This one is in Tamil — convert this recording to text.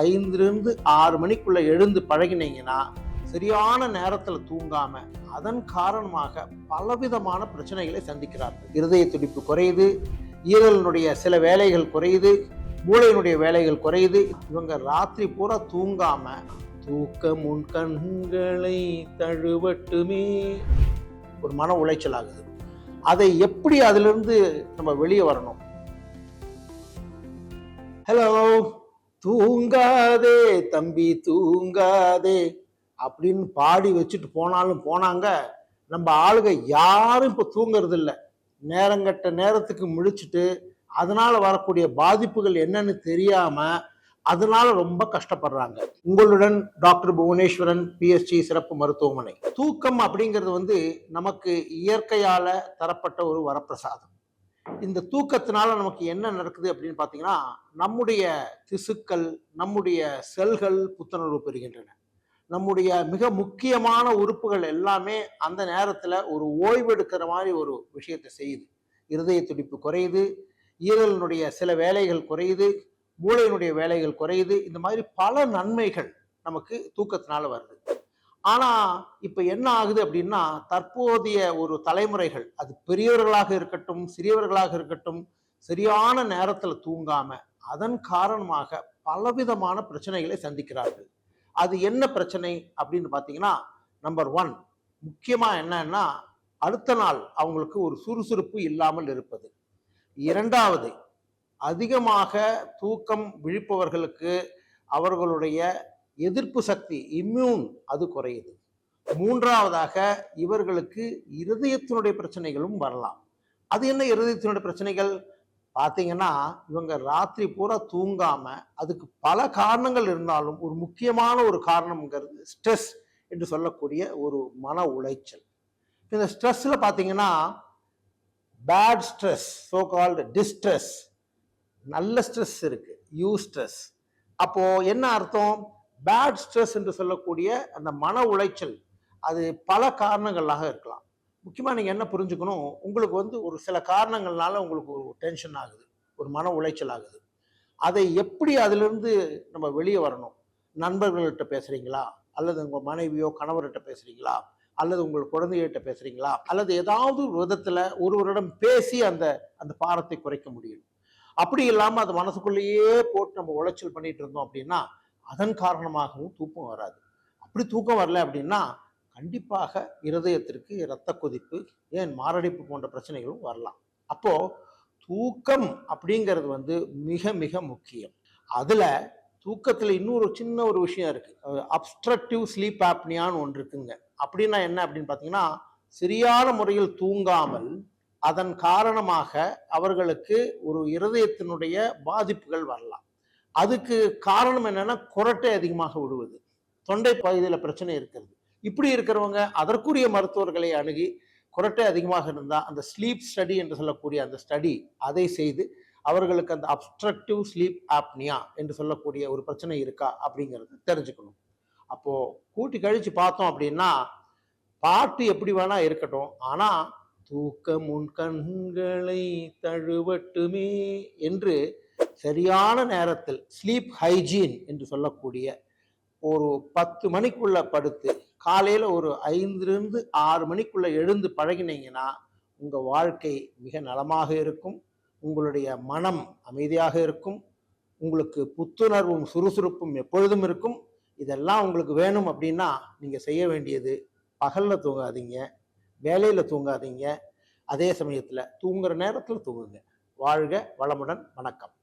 ஐந்துலேருந்து ஆறு மணிக்குள்ளே எழுந்து பழகினீங்கன்னா சரியான நேரத்தில் தூங்காம அதன் காரணமாக பலவிதமான பிரச்சனைகளை சந்திக்கிறார்கள். இருதய துடிப்பு குறையுது ஈரலினுடைய சில வேலைகள் குறையுது மூளையினுடைய வேலைகள் குறையுது. இவங்க ராத்திரி பூரா தூங்காம தூக்க முன் கண்களை தழுவட்டுமே. ஒரு மன உளைச்சல் ஆகுது. அதை எப்படி அதிலிருந்து நம்ம வெளியே வரணும்? ஹலோ தூங்காதே தம்பி தூங்காதே அப்படின்னு பாடி வச்சுட்டு போனாலும் போனாங்க. நம்ம ஆளுங்க யாரும் இப்போ தூங்குறது இல்லை நேரங்கட்ட நேரத்துக்கு முழிச்சுட்டு அதனால வரக்கூடிய பாதிப்புகள் என்னன்னு தெரியாம அதனால ரொம்ப கஷ்டப்படுறாங்க. உங்களுடன் டாக்டர் புவனேஸ்வரன் பிஎஸ்சி சிறப்பு மருத்துவமனை. தூக்கம் அப்படிங்கிறது வந்து நமக்கு இயற்கையால தரப்பட்ட ஒரு வரப்பிரசாதம். இந்த தூக்கத்தினால நமக்கு என்ன நடக்குது அப்படின்னு பார்த்தீங்கன்னா நம்முடைய திசுக்கள் நம்முடைய செல்கள் புத்துணர்வு பெறுகின்றன. நம்முடைய மிக முக்கியமான உறுப்புகள் எல்லாமே அந்த நேரத்தில் ஒரு ஓய்வெடுக்கிற மாதிரி ஒரு விஷயத்தை செய்யுது. இருதய துடிப்பு குறையுது ஈரலினுடைய சில வேலைகள் குறையுது மூளையினுடைய வேலைகள் குறையுது. இந்த மாதிரி பல நன்மைகள் நமக்கு தூக்கத்தினால வருது. ஆனா இப்ப என்ன ஆகுது அப்படின்னா தற்போதைய ஒரு தலைமுறைகள் அது பெரியவர்களாக இருக்கட்டும் சிறியவர்களாக இருக்கட்டும் சரியான நேரத்துல தூங்காம அதன் காரணமாக பலவிதமான பிரச்சனைகளை சந்திக்கிறார்கள். அது என்ன பிரச்சனை அப்படின்னு பார்த்தீங்கன்னா நம்பர் ஒன் முக்கியமா என்னன்னா அடுத்த நாள் அவங்களுக்கு ஒரு சுறுசுறுப்பு இல்லாமல் இருப்பது. இரண்டாவது அதிகமாக தூக்கம் விழிப்பவர்களுக்கு அவர்களுடைய எதிர்ப்பு சக்தி இம்யூன் அது குறையுது. மூன்றாவதாக இவர்களுக்கு இருதயத்தினுடைய பிரச்சனைகளும் வரலாம். அது என்ன இருதயத்தினுடைய பிரச்சனைகள்? பார்த்தீங்கன்னா இவங்க ராத்திரி பூரா தூங்காம அதுக்கு பல காரணங்கள் இருந்தாலும் ஒரு முக்கியமான ஒரு காரணம்ங்கிறது ஸ்ட்ரெஸ் என்று சொல்லக்கூடிய ஒரு மன உளைச்சல். இந்த ஸ்ட்ரெஸ்ஸில் பார்த்தீங்கன்னா bad stress so called distress நல்ல ஸ்ட்ரெஸ் இருக்குது யூ ஸ்ட்ரெஸ் அப்போது என்ன அர்த்தம்? பேட் ஸ்ட்ரெஸ் என்று சொல்லக்கூடிய அந்த மன உளைச்சல் அது பல காரணங்களாக இருக்கலாம். முக்கியமாக நீங்கள் என்ன புரிஞ்சுக்கணும்? உங்களுக்கு வந்து ஒரு சில காரணங்கள்னால உங்களுக்கு ஒரு டென்ஷன் ஆகுது ஒரு மன உளைச்சல் ஆகுது. அதை எப்படி அதிலிருந்து நம்ம வெளியே வரணும்? நண்பர்கள்கிட்ட பேசுகிறீங்களா அல்லது உங்கள் மனைவியோ கணவர்கிட்ட பேசுறீங்களா? அல்லது உங்கள் குழந்தைகிட்ட பேசுகிறீங்களா அல்லது ஏதாவது ஒரு விதத்தில் ஒருவரிடம் பேசி அந்த அந்த பாரத்தை குறைக்க முடியும். அப்படி இல்லாமல் அது மனசுக்குள்ளேயே போட்டு நம்ம உளைச்சல் பண்ணிட்டு இருந்தோம் அப்படின்னா அதன் காரணமாகவும் தூக்கம் வராது. அப்படி தூக்கம் வரல அப்படின்னா கண்டிப்பாக இருதயத்திற்கு இரத்த கொதிப்பு ஏன் மாரடைப்பு போன்ற பிரச்சனைகளும் வரலாம். அப்போ தூக்கம் அப்படிங்கிறது வந்து மிக மிக முக்கியம். அதில் தூக்கத்தில் இன்னொரு சின்ன ஒரு விஷயம் இருக்குது அப்ஸ்ட்ரக்டிவ் ஸ்லீப் ஆப்னியான்னு ஒன்று இருக்குங்க. அப்படின்னா என்ன அப்படின்னு பார்த்தீங்கன்னா சரியான முறையில் தூங்காமல் அதன் காரணமாக அவர்களுக்கு ஒரு இருதயத்தினுடைய பாதிப்புகள் வரலாம். அதுக்கு காரணம் என்னன்னா குரட்டை அதிகமாக விடுவது. தொண்டை பகுதியில் பிரச்சனை இருக்கிறது. இப்படி இருக்கிறவங்க அதற்குரிய மருத்துவர்களை அணுகி குரட்டை அதிகமாக இருந்தால் அந்த ஸ்லீப் ஸ்டடி என்று சொல்லக்கூடிய அந்த ஸ்டடி அதை செய்து அவர்களுக்கு அந்த அப்ஸ்ட்ரக்டிவ் ஸ்லீப் ஆப்னியா என்று சொல்லக்கூடிய ஒரு பிரச்சனை இருக்கா அப்படிங்கிறத தெரிஞ்சுக்கணும். அப்போது கூட்டி கழித்து பார்த்தோம் அப்படின்னா பாட்டு எப்படி வேணா இருக்கட்டும். ஆனால் தூக்க முன் கண்களை தழுவட்டுமே என்று சரியான நேரத்தில் ஸ்லீப் ஹைஜீன் என்று சொல்லக்கூடிய ஒரு பத்து மணிக்குள்ள படுத்து காலையில ஒரு ஐந்துலேருந்து ஆறு மணிக்குள்ள எழுந்து பழகினீங்கன்னா உங்க வாழ்க்கை மிக நலமாக இருக்கும். உங்களுடைய மனம் அமைதியாக இருக்கும். உங்களுக்கு புத்துணர்வும் சுறுசுறுப்பும் எப்பொழுதும் இருக்கும். இதெல்லாம் உங்களுக்கு வேணும் அப்படின்னா நீங்க செய்ய வேண்டியது பகல்ல தூங்காதீங்க வேலையில தூங்காதீங்க. அதே சமயத்துல தூங்குற நேரத்துல தூங்குங்க. வாழ்க வளமுடன். வணக்கம்.